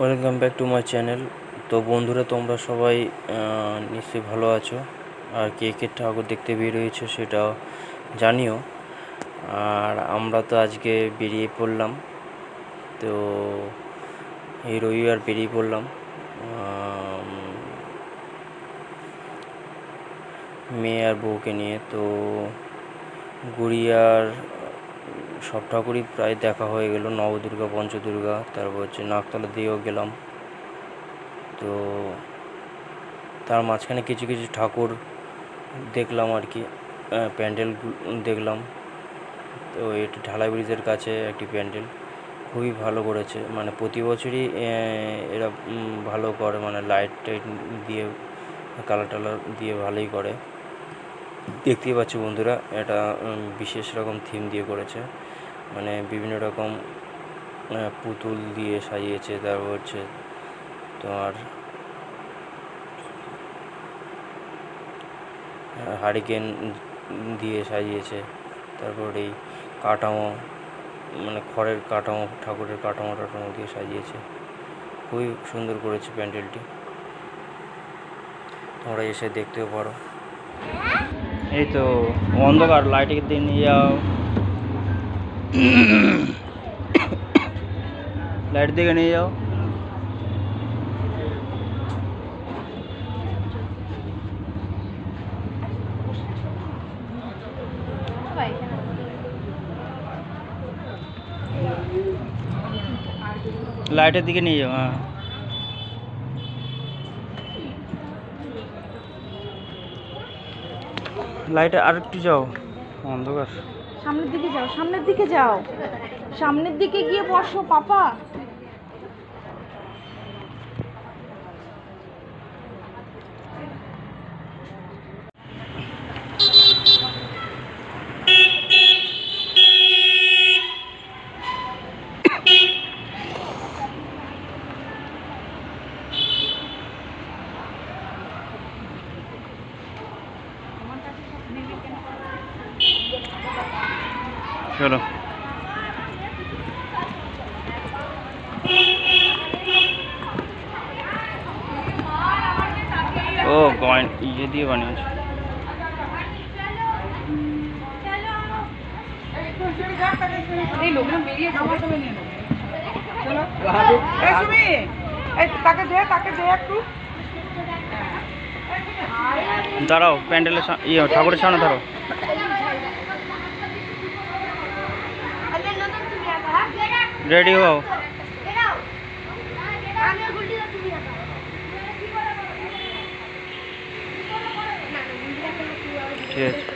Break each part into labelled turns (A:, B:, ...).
A: Welcome back to my channel তো বন্ধুরা, তোমরা সবাই নিশ্চয়ই ভালো আছো। আর কে কে ঠাকুর দেখতে বেরিয়েছো সেটাও জানিও। আর আমরা তো আজকে বেরিয়ে পড়লাম। তো এই রবিবার বেরিয়ে পড়লাম। মেয়ে আর বউকে নিয়ে। তো গুড়িয়ার সব ঠাকুরই প্রায় দেখা হয়ে গেল। নবদুর্গা, পঞ্চদুর্গা, তারপর হচ্ছে নাকতলা দিয়েও গেলাম। তো তার মাঝখানে কিছু কিছু ঠাকুর দেখলাম আর কি প্যান্ডেল দেখলাম। তো এটি ঢালাই ব্রিজের কাছে একটি প্যান্ডেল, খুবই ভালো করেছে। মানে প্রতি বছরই এরা ভালো করে। মানে লাইট টাইট দিয়ে, কালার টালার দিয়ে ভালোই করে। দেখতেই পাচ্ছি বন্ধুরা, এটা বিশেষ রকম থিম দিয়ে করেছে। মানে বিভিন্ন রকম পুতুল দিয়ে সাজিয়েছে, তারপর হচ্ছে তোমার হারিকেন দিয়ে সাজিয়েছে, তারপর এই কাঠামো মানে খড়ের কাঠামো, ঠাকুরের কাঠামো টাঠামো দিয়ে সাজিয়েছে। খুবই সুন্দর করেছে প্যান্ডেলটি। তোমরা এসে দেখতেও পারো। এই তো অন্ধকার, লাইটের দিয়ে নিয়ে যাও লাইট দিকে নিয়ে যাও লাইটের দিকে নিয়ে যাও হ্যাঁ লাইটে আর একটু যাও অন্ধকার
B: সামনের দিকে যাও সামনের দিকে যাও। সামনের দিকে গিয়ে বসো পাপা।
A: চলো। ও গয়ন ইয়ে দিয়ে বানিয়েছে। দাঁড়াও প্যান্ডেলের ইয়ে ঠাকুরের সামনে দাঁড়াও। রেডি হও ঠিক আছে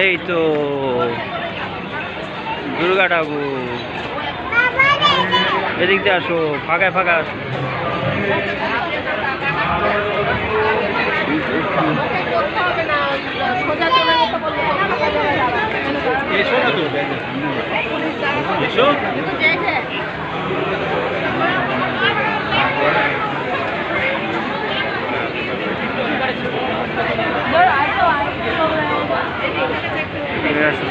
A: এই তো দুর্গা ঠাকুর এদিক দিয়ে আসো ফাঁকায় ফাঁকা আসো। এসো এসো। এদিকে আসো।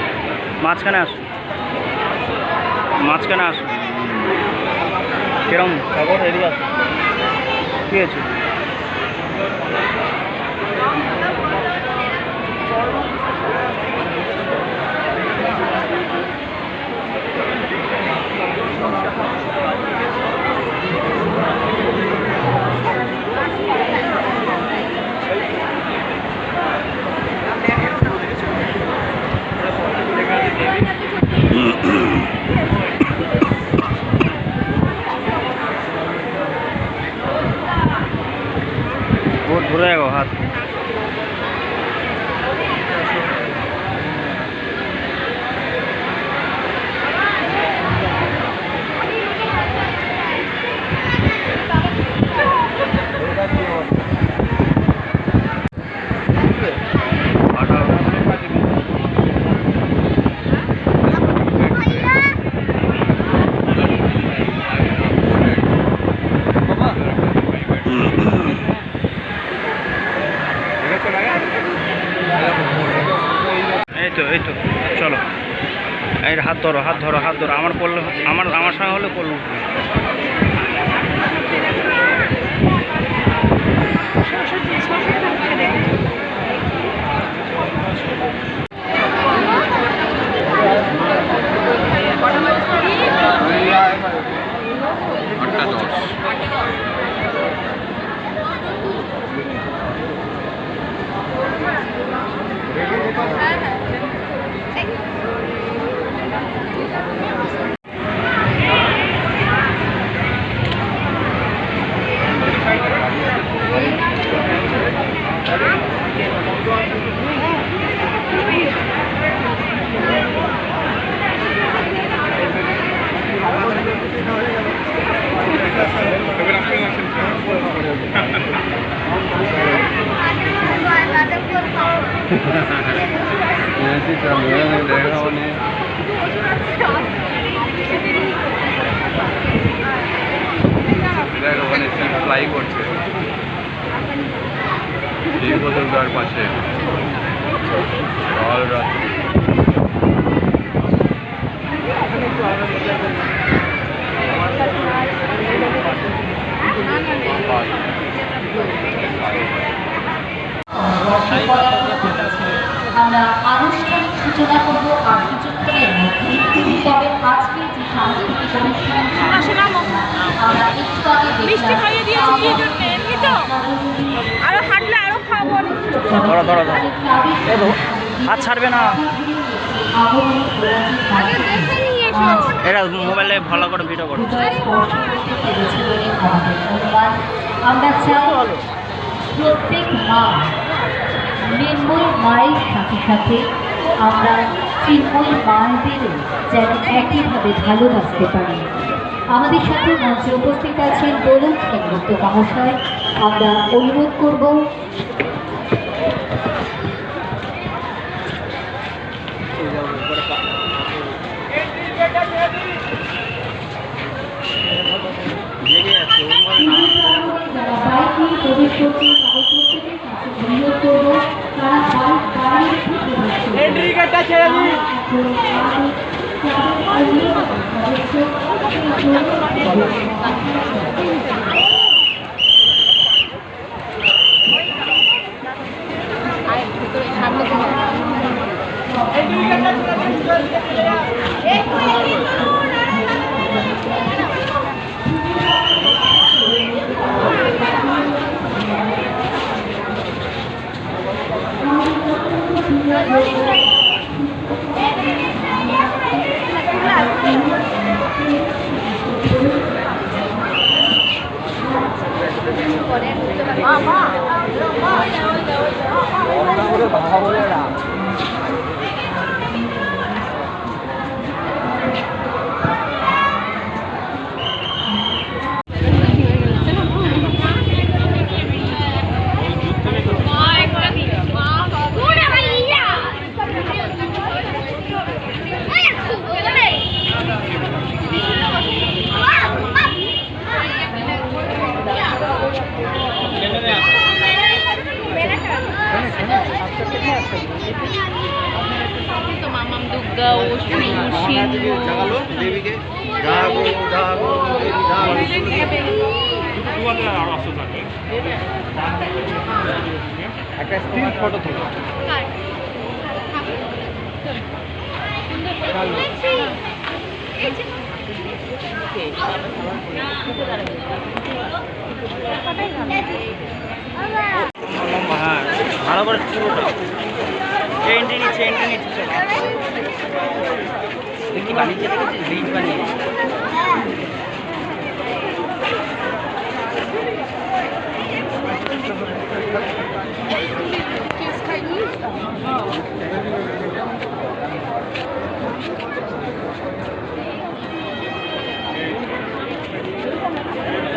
A: মাঝখানে আসো। মাঝখানে আসো। কিরম? খবর এদিকে আসো কি আছে बहुत बुरा है वो हाथ
C: হাত ধরো হাত ধরো হাত ধরো। আমার করলে আমার আমার সঙ্গে হলে করল
D: ফ্লাই করছে বোতলটার পাশে কাল রাত্রি
E: আমরা আনুষ্ঠানিক সূচনা করব আর কিছুক্ষণের মধ্যে তবে আজকে যে সাংস্কৃতিক অনুষ্ঠান আমরা একটু আগে
F: মিষ্টি খাইয়ে দিয়েছি কি জন্য এমনি তো। আরও হাঁটলে আরও খাব
C: ধরো ধরো ধরো। হাত ছাড়বে না। এটা মোবাইলে ভালো করে ভিডিও করো
E: আমরা চাই প্রত্যেক মা নির্ময় মায়ের সাথে সাথে আমরা চিন্ময় পেলে যেন একইভাবে ভালোবাসতে পারি। আমাদের সাথে মঞ্চে উপস্থিত আছেন বলুন সেনগুপ্ত মহাশয়। আমরা অনুরোধ করব
C: ভালো করে পুরোটা চেনটি নি চেনটি কি বানিয়েছে দেখেছিস? ব্রিজ বানিয়ে এই চল যা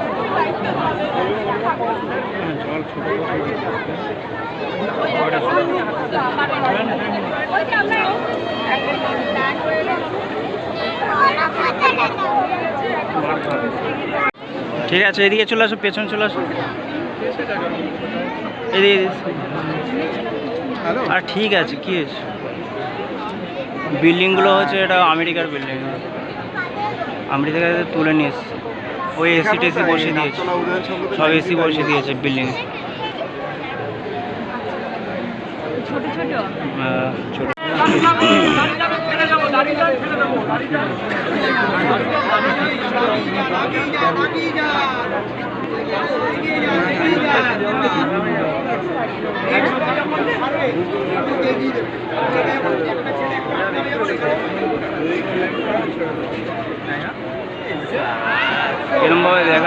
C: ঠিক আছে এদিকে চলে আসো পেছন চলে আসো। এদিকে আর ঠিক আছে কি হয়েছে? বিল্ডিংগুলো হচ্ছে এটা আমেরিকার বিল্ডিং আমেরিকা থেকে তুলে নিয়ে এসছে। ওই এসি টেসি বসিয়ে দিয়েছে। সব এসি বসিয়ে দিয়েছে বিল্ডিং
F: ছোট ছোট।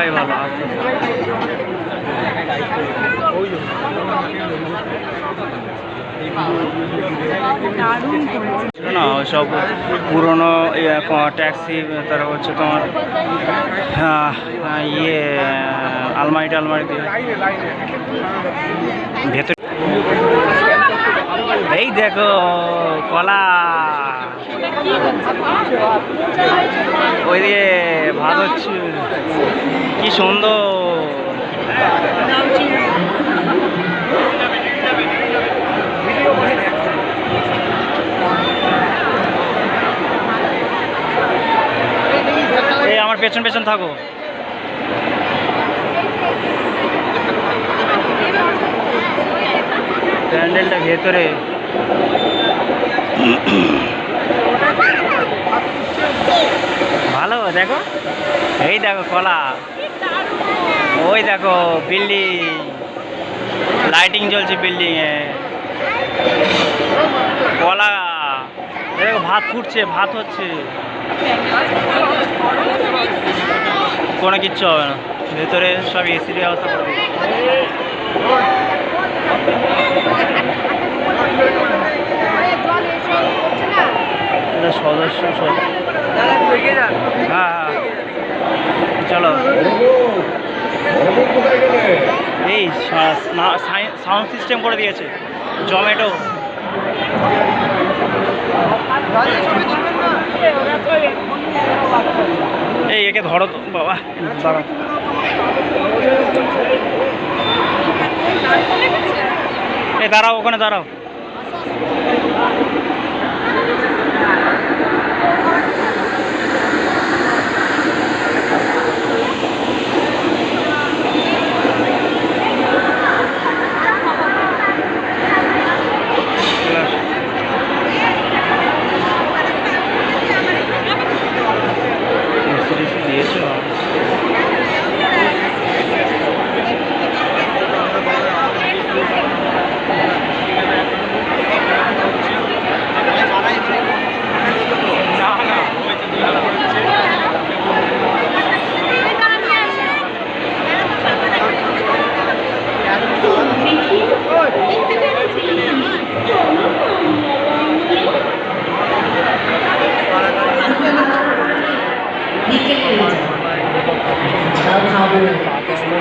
C: দেখাই ভালো। না সব পুরনো ট্যাক্সি তারপর হচ্ছে তোমার হ্যাঁ, হ্যাঁ, ইয়ে আলমারি টালমারি দিয়ে ভেতর এই দেখো, কলা। ওই দিয়ে ভাত হচ্ছে। কি সুন্দর। এই আমার পেছন পেছন থাকো। প্যান্ডেলটা ভেতরে। ভালো, দেখো। এই দেখো কলা। ওই দেখো বিল্ডিং। লাইটিং জ্বলছে বিল্ডিং এ। কলা। দেখো ভাত ফুটছে, ভাত হচ্ছে। কোনো কিচ্ছু হবে না। ভেতরে সব এসির ব্যবস্থা করে সদস্য হ্যাঁ হ্যাঁ। চলো। এই সাউন্ড সিস্টেম করে দিয়েছে। জমেটো। এই একে ধরো তো বাবা। দাঁড়াও এই দাঁড়াও ওখানে দাঁড়াও। Thank you. Tapos mo.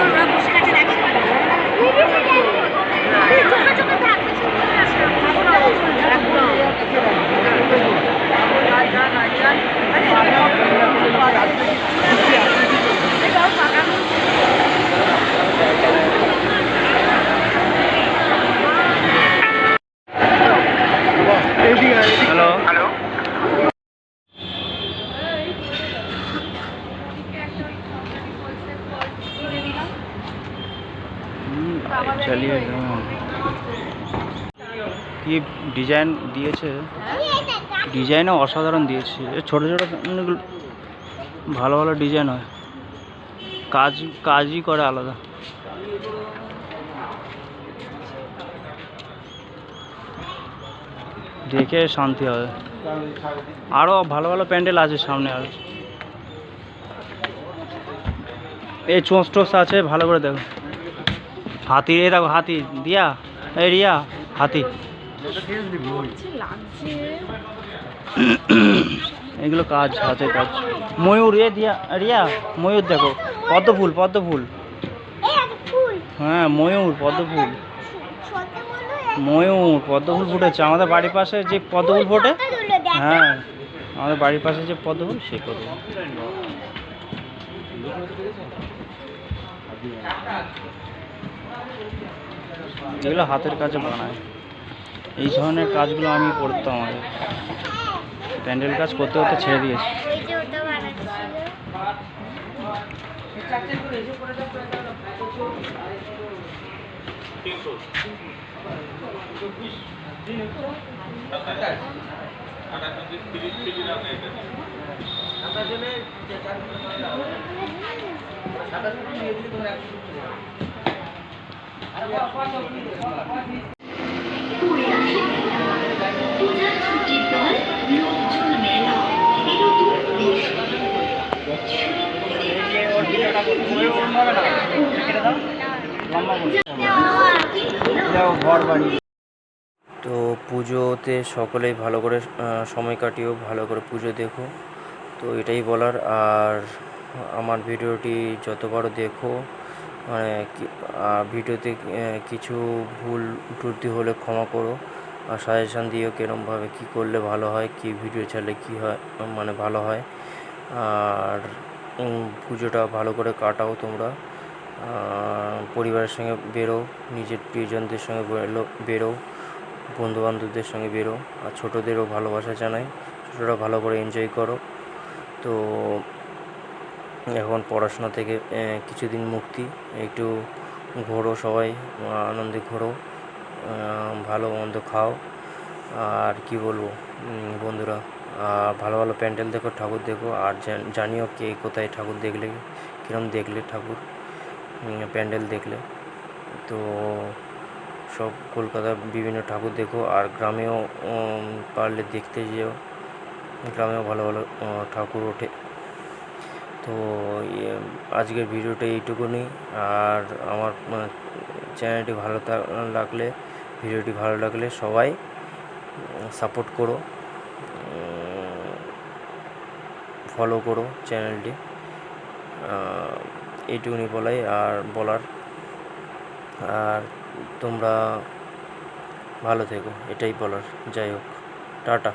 C: কি ডিজাইন দিয়েছে? ডিজাইনও অসাধারণ দিয়েছে। ছোটো ছোটো ভালো ভালো ডিজাইন হয়। কাজ, কাজই করে আলাদা। দেখে শান্তি হবে। আরও ভালো ভালো প্যান্ডেল আছে সামনে আর। এই চোঁচ টোস আছে, ভালো করে দেখো। হাতি, এই দেখো হাতি, দিয়া, এই রিয়া, হাতি। এগুলো কাজ হাতে কাজ। ময়ূর, এ দিয়া, রিয়া, ময়ূর দেখো পদ্ম ফুল পদ্ম ফুল
A: হ্যাঁ ময়ূর পদ্ম ফুল ময়ূর পদ্ম ফুল ফুটেছে। আমাদের বাড়ির পাশে যে পদ্ম ফুল ফোটে হ্যাঁ আমাদের বাড়ির পাশে যে পদ্ম ফুল সেই পদ্ম এগুলো হাতের কাজে বানায়। এই ধরনের কাজগুলো আমি করতাম আগে প্যান্ডেল কাজ করতে করতে ছেড়ে দিয়েছি।
C: পূজার
A: তো পুজোতে সকলেই ভালো করে সময় কাটিও, ভালো করে পুজো দেখো। তো এটাই বলার। আর আমার ভিডিওটি যতবারও দেখো মানে ভিডিওতে কিছু ভুল ত্রুটি হলে ক্ষমা করো। আর সাজেশান দিও কিরমভাবে কী করলে ভালো হয়, কী ভিডিও ছাড়লে কী হয় মানে ভালো হয়। আর পুজোটা ভালো করে কাটাও তোমরা। পরিবারের সঙ্গে বেরো, নিজের প্রিয়জনদের সঙ্গে বেরো বেরো বন্ধু বান্ধবদের সঙ্গে বেরো। আর ছোটোদেরও ভালোবাসা জানাই, ছোটোরা ভালো করে এনজয় করো। তো এখন পড়াশোনা থেকে কিছুদিন মুক্তি, একটু ঘোরো সবাই, আনন্দে ঘোরো ভালো মন্দ খাও। আর কি বলব বন্ধুরা ভালো ভালো প্যান্ডেল দেখো, ঠাকুর দেখো, আর জানিও কে কোথায় ঠাকুর দেখলে কীরকম দেখলে ঠাকুর প্যান্ডেল দেখলে। তো সব কলকাতার বিভিন্ন ঠাকুর দেখো, আর গ্রামেও পারলে দেখতে যেও। গ্রামেও ভালো ভালো ঠাকুর ওঠে। তো ইয়ে, আজকের ভিডিওটা এইটুকুনি। আর আমার চ্যানেলটি ভালো লাগলে ভিডিওটি ভালো লাগলে সবাই সাপোর্ট করো। ফলো করো চ্যানেলটি। এইটুকুনি বলাই আর বলার। আর তোমরা ভালো থেকো এটাই বলার। যাই হোক টাটা।